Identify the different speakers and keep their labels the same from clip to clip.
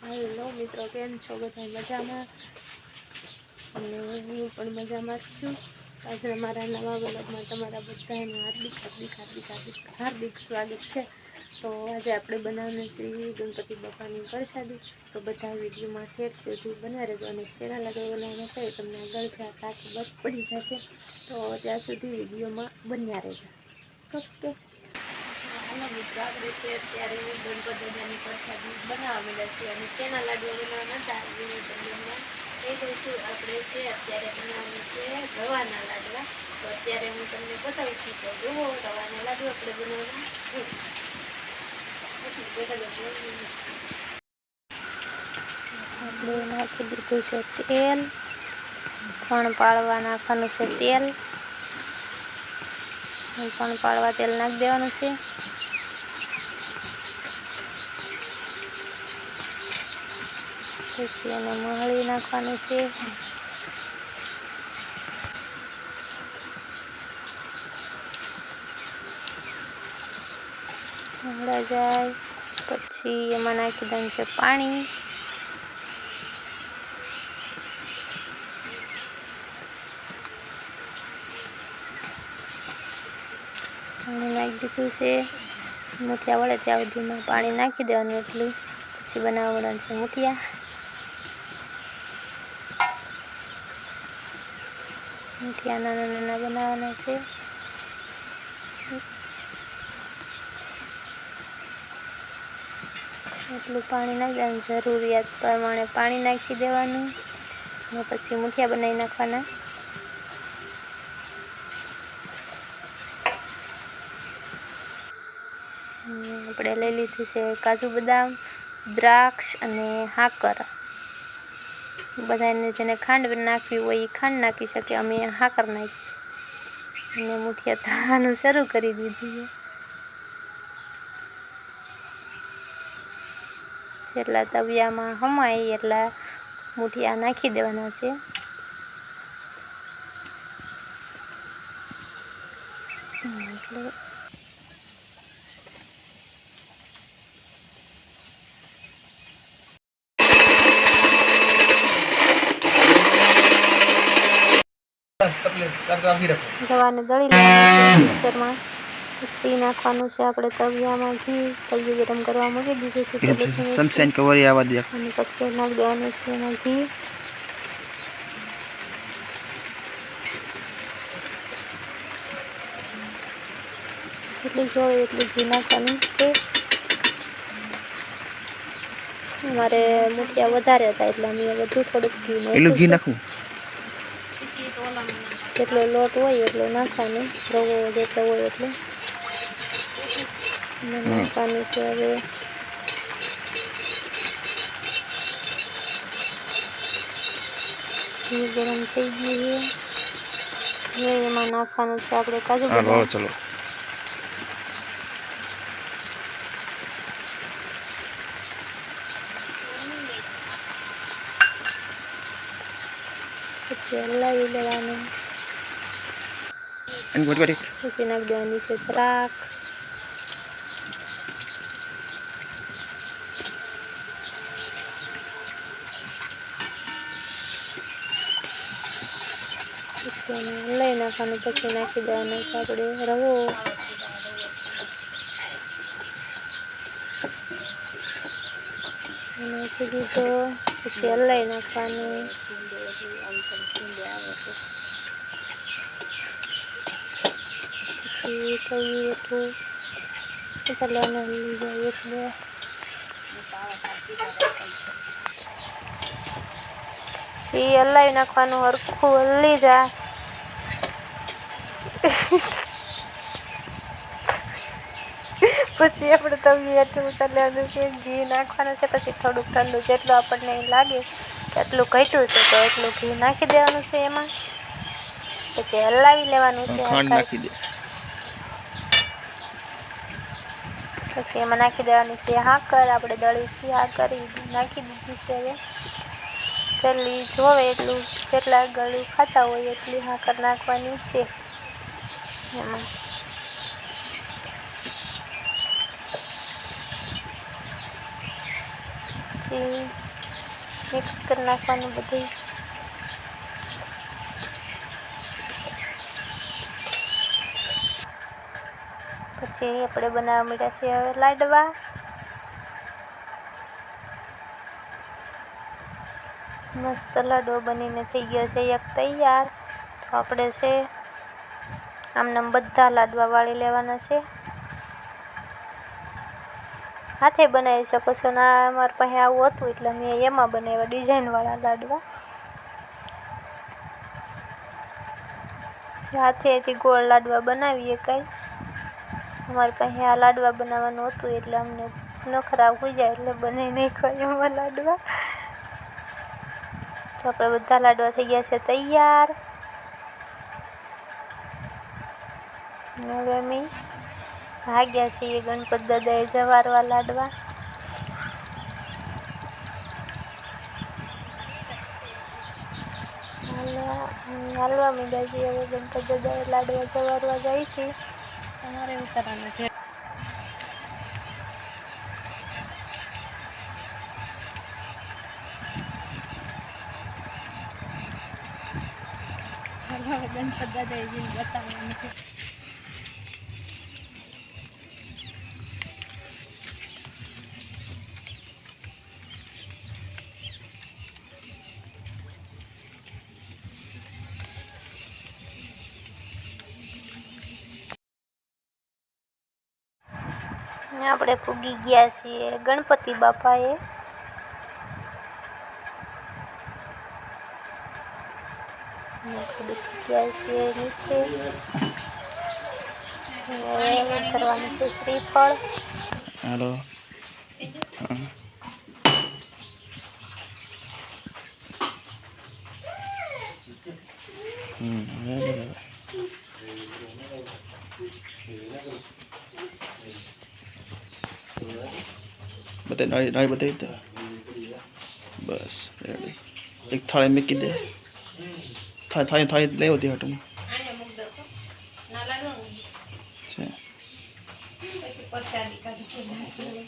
Speaker 1: Hello, મિત્રો, કેમ છો? બધા મજામાં? અને હું પણ મજામાં છું. આજે અમારા નવા વ્લોગમાં તમારા બધાનું હાર્દિક હાર્દિક હાર્દિક હાર્દિક હાર્દિક સ્વાગત છે. તો આજે આપણે બનાવવાનું છે ગણપતિ બાપાની પ્રસાદી. તો બધા વિડીયોમાં ઠેર સુધી બના રહેજો અને શેના લાગે બનાવવાનું છે તમને આગળ જતા ખબર પડી જશે. તો ત્યાં સુધી વિડીયોમાં બન્યા રહેજો. ઓકે. મિત્રો આપણે છે, અત્યારે ગણપત દાદાની પ્રસાદી બનાવવા મળ્યા છે અને તેના લાડુ બનાવવાના હતા. વિનય તમને એ કહીશું આપણે છે, અત્યારે બનાવવાની છે રવાના લાડવા. તો અત્યારે હું તમને બતાવું છું તો જુઓ, રવાના લાડુ આપણે બનાવવાના નાખી દીધું છે તેલ. પણ પાડવા નાખવાનું છે તેલ. પણ પાડવા તેલ નાખી દેવાનું છે. પછી એને મહળી નાખવાનું છે. મહળા જાય, પછી એમાં નાખી દેવાનું છે પાણી. પાણી નાખી દીધું છે. મૂઠિયા વળે ત્યાં સુધીમાં પાણી નાખી દેવાનું એટલું. પછી બનાવવાનું છે મુઠિયા મુઠિયા નાના નાના બનાવવાના છે. એટલું પાણી નાખવાનું જરૂરિયાત પ્રમાણે પાણી નાખી દેવાનું અને પછી મૂઠિયા બનાવી નાખવાના. આપણે લઈ લીધી છે કાજુ બદામ, દ્રાક્ષ અને હાકર. બધાને જેને ખાંડ નાખવી હોય એ ખાંડ નાખી શકે. અમે હાકર નાખી અને મુઠિયા તળવાનું શરૂ કરી દીધું જેટલા તવિયામાં હમાય એટલા મુઠિયા નાખી દેવાના છે. એટલે રવાને દળી લેવાનું છે મિક્સરમાં. પછી નાખવાનું છે આપણે તવિયામાં ઘી તવિયું ગરમ કરવા મૂકી દીધું છે પેલું છે
Speaker 2: સનસાઇન કવરી આવા દે.
Speaker 1: અને પછી નાખી દેવાનું છે એમાં ઘી. જેટલું જોઈએ એટલું ઘી નાખવાનું છે. મારે મુઠિયા વધારે હતા એટલે અમે વધુ થોડુંક ઘી
Speaker 2: એટલું ઘી
Speaker 1: નાખ્યું
Speaker 2: નાખવું?
Speaker 1: છે. જેટલો લોટ હોય એટલો નાખવાનો રવો જેટલો હોય એટલો. નાખવાનું છે હવે. ઘી ગરમ થઈ ગયું છે. હવે એમાં નાખવાનું છે આપણે કાજુ બદામ.
Speaker 2: ચલો.
Speaker 1: પછી હલાવી લેવાનું.
Speaker 2: એની ગોટ ગોટી
Speaker 1: પછી નાખી દેવાની છે દ્રાક પછી એને લઈ નાખવાનું પછી નાખી દેવાનો છે આપણે રવો નાખી દીધો પછી હલાઈ નાખવાનું પછી તવી એટલું પહેલાં હલી જાય એટલે પછી હલાવી નાખવાનું હરખું હલી જાય પછી આપણે તવી એટલું ઉતારવાનું છે ઘી નાખવાનું છે પછી થોડુંક ઠંડુ જેટલું આપણને લાગે કે એટલું ઘટ્યું છે તો એટલું ઘી નાખી દેવાનું છે એમાં. પછી હલાવી લેવાનું છે
Speaker 2: નાખી દે.
Speaker 1: પછી એમાં નાખી દેવાની છે હાકર, આપણે દળીથી હાકર કરી નાખી દીધી છે હવે. જેટલી જોવે એટલું જેટલા ગળું ખાતા હોય એટલી હાકર નાખવાની છે. એમાં. પછી મિક્સ કરી નાખવાનું બધું. પછી આપણે બનાવવા માંડ્યા છીએ હવે લાડવા. મસ્ત લાડવો બનીને થઈ ગયો છે એક તૈયાર. તો આપણે છે આમને બધા લાડવા વાળી લેવાના છે. હાથે બનાવી શકો છો ને અમારે પાસે આવું હતું એટલે મેં એમાં બનાવ્યા ડિઝાઇનવાળા લાડવા. હાથેથી ગોળ લાડવા બનાવીએ કાંઈ. અમારી પાસે આ લાડવા બનાવવાનું હતું એટલે અમને ન ખરાબ હોઈ જાય એટલે બને નહીં ખાય અમારા લાડવા. તો આપણે બધા લાડવા થઈ ગયા છે તૈયાર. હવે અમે ભાગ્યા છીએ ગણપત દાદાએ જવારવા લાડવા. હાલવા મીડા છીએ, હવે ગણપત દાદાએ લાડવા જવારવા જાય છે.
Speaker 2: તમારે ઉતારવાનું છે. ગણપત દાદાએ જઈને બતાવવાનું છે.
Speaker 1: આપણે પૂગી ગયા છીએ. ગણપતિ બાપાએ. ગયા છીએ નીચે. હવે છે શ્રીફળ
Speaker 2: હાલો. બતાવી નાળી નાળી બતાવી દે બસ રેડી એક થાળી મૂકી દે થાળી થાળી થાળી લઈ આવતી હાટું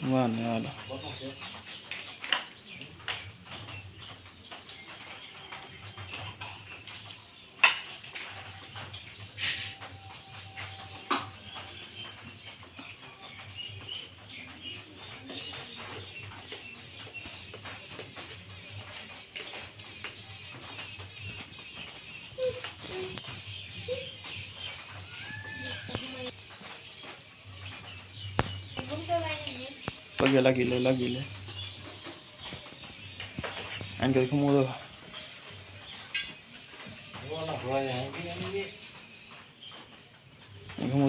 Speaker 2: વાહ દો પગે લાગી લે લાગી લે આને કઈ ખમો દો ખમો